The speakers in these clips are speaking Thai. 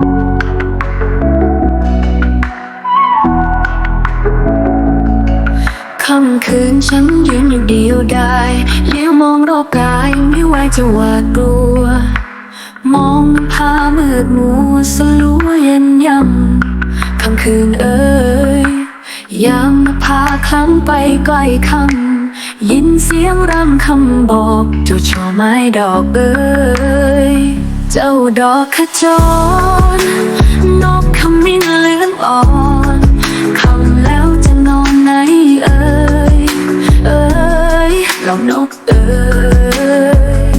ค่ำคืนฉันยืนอยู่เดียวดายเลี้ยวมองรอบกายไม่ไหวจะหวาดกลัว มองพามืดมัวสลัวเย็นยำค่ำคืนเอ่ยยามพาคล้ำไปใกล้คำยินเสียงรำคำบอกจ้าช่อไม้ดอกเอ่ย เจ้าดอกขจร นกขมิ้นเลือนอ่อนคำแล้วจะนอนไหนเอ่ยเอ่ยเรานกเอ่ย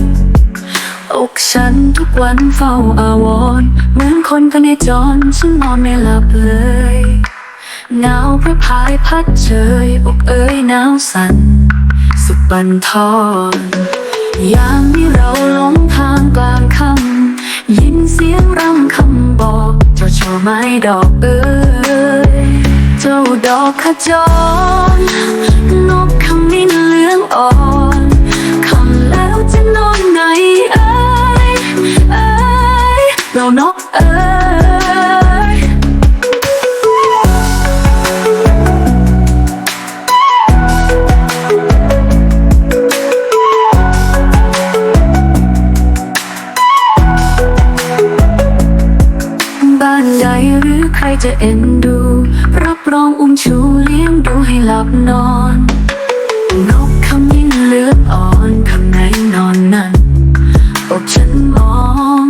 อกฉันทุกวันเฝ้าอาวรเหมือนคนพเนจรฉันนอนไม่หลับเลยหนาวพระพายพัดเชยอกเอ้ยหนาวสั่นสุดบันทอนยามที่เรา ไม้ดอกเอ้ยเจ้าดอกขจรนกขมิ้นเหลืองอ่อนคำแล้วจะนอนไหนเอ้ยเอ้ยเรานกเอ้ย ใดหรือใครจะเอ็นดู รับรองอุ้มชูเลี้ยงดูให้หลับนอนนกขมิ้นเลือดอ่อนข้างในนอนนั่นอกฉันมอง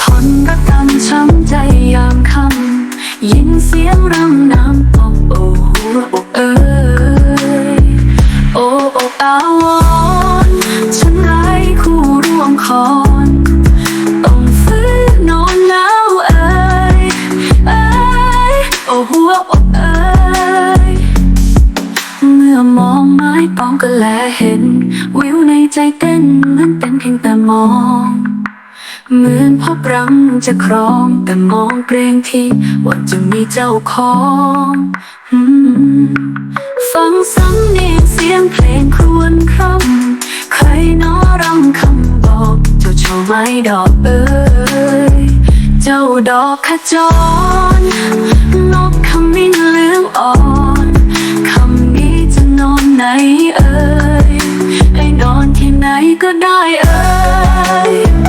ทนรักกำช้ำใจยามค่ำยินเสียงรำน้ำตกโอ้หัวอกเอ้ยโอ้อกอา ก็แลเห็น วิวในใจเต้นเหมือนเป็นเพียงแต่มอง เหมือนพบรังจะครองแต่มองเกรงที่ว่าจะมีเจ้าของฟังสำเนียงเสียงเพลงครวญคร่ำใครน้อรำคำบอกเจ้าช่อไม้ดอกเอ้ยเจ้าดอกขจรนกขมิ้นเหลืองอ่อน ไ